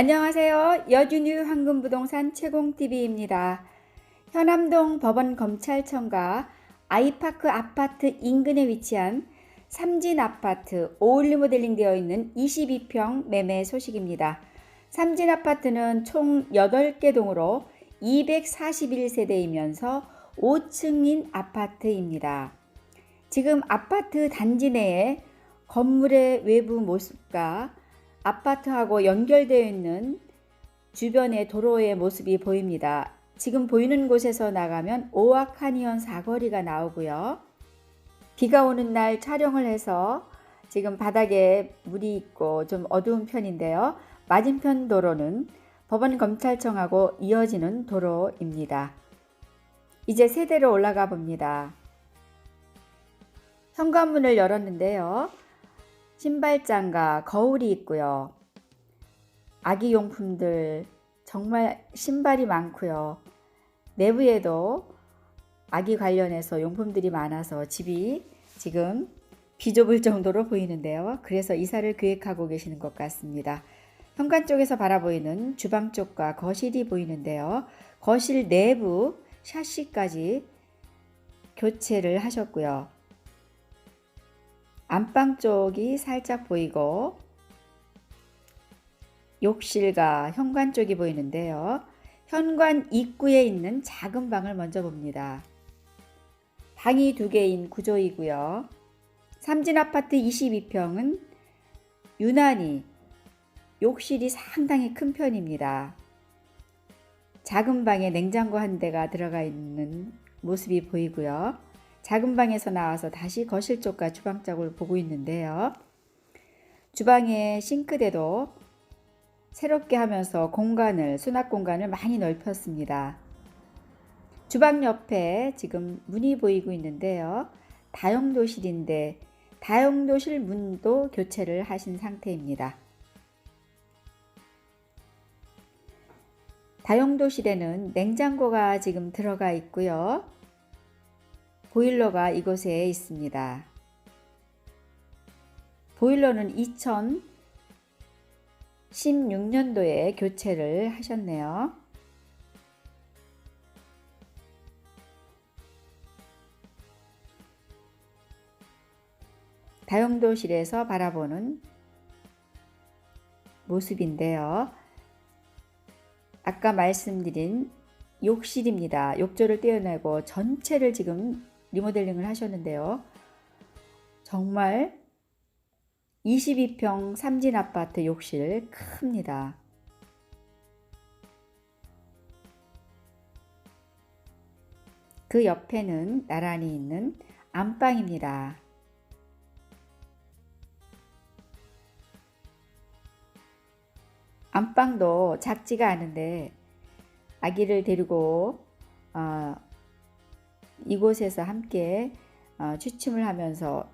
안녕하세요. 여준유 황금부동산 채공TV입니다. 현암동 법원검찰청과 아이파크 아파트 인근에 위치한 삼진 아파트 오일리 모델링 되어 있는 22평 매매 소식입니다. 삼진 아파트는 총 8개 동으로 241세대이면서 5층인 아파트입니다. 지금 아파트 단지 내에 건물의 외부 모습과 아파트하고 연결되어 있는 주변의 도로의 모습이 보입니다. 지금 보이는 곳에서 나가면 오악하니언 사거리가 나오고요. 비가 오는 날 촬영을 해서 지금 바닥에 물이 있고 좀 어두운 편인데요. 맞은편 도로는 법원 검찰청하고 이어지는 도로입니다. 이제 세대로 올라가 봅니다. 현관문을 열었는데요. 신발장과 거울이 있고요. 아기 용품들 정말 신발이 많고요. 내부에도 아기 관련해서 용품들이 많아서 집이 지금 비좁을 정도로 보이는데요. 그래서 이사를 계획하고 계시는 것 같습니다. 현관 쪽에서 바라보이는 주방 쪽과 거실이 보이는데요. 거실 내부 샤시까지 교체를 하셨고요. 안방 쪽이 살짝 보이고 욕실과 현관 쪽이 보이는데요. 현관 입구에 있는 작은 방을 먼저 봅니다. 방이 두 개인 구조이고요. 삼진 아파트 22평은 유난히 욕실이 상당히 큰 편입니다. 작은 방에 냉장고 한 대가 들어가 있는 모습이 보이고요. 작은 방에서 나와서 다시 거실 쪽과 주방 쪽을 보고 있는데요. 주방의 싱크대도 새롭게 하면서 공간을, 수납 공간을 많이 넓혔습니다. 주방 옆에 지금 문이 보이고 있는데요. 다용도실인데 다용도실 문도 교체를 하신 상태입니다. 다용도실에는 냉장고가 지금 들어가 있고요. 보일러가 이곳에 있습니다. 보일러는 2016년도에 교체를 하셨네요. 다용도실에서 바라보는 모습인데요. 아까 말씀드린 욕실입니다. 욕조를 떼어내고 전체를 지금 리모델링을 하셨는데요. 정말 22평 삼진 아파트 욕실 큽니다. 그 옆에는 나란히 있는 안방입니다. 안방도 작지가 않은데 아기를 데리고 어, 이곳에서 함께 어, 취침을 하면서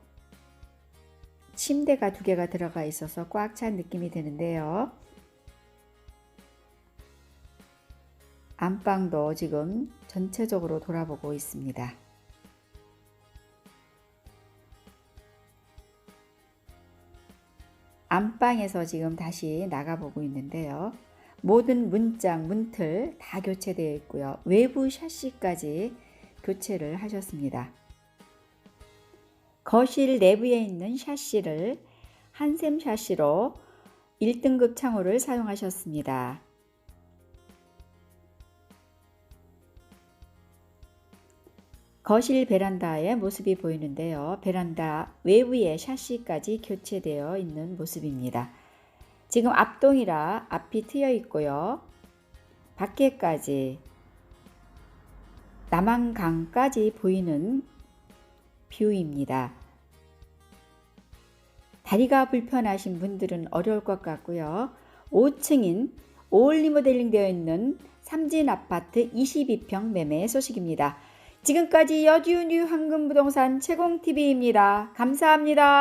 침대가 두 개가 들어가 있어서 꽉 찬 느낌이 드는데요. 안방도 지금 전체적으로 돌아보고 있습니다. 안방에서 지금 다시 나가보고 있는데요. 모든 문장, 문틀 다 교체되어 있고요. 외부 샤시까지 교체를 하셨습니다. 거실 내부에 있는 샤시를 한샘 샤시로 1등급 창호를 사용하셨습니다. 거실 베란다의 모습이 보이는데요. 베란다 외부에 샤시까지 교체되어 있는 모습입니다. 지금 앞동이라 앞이 트여 있고요. 밖에까지 남한강까지 보이는 뷰입니다. 다리가 불편하신 분들은 어려울 것 같고요. 5층인 오일리 모델링 되어 있는 삼진 아파트 22평 매매 소식입니다. 지금까지 여지훈유 황금부동산 채공TV입니다. 감사합니다.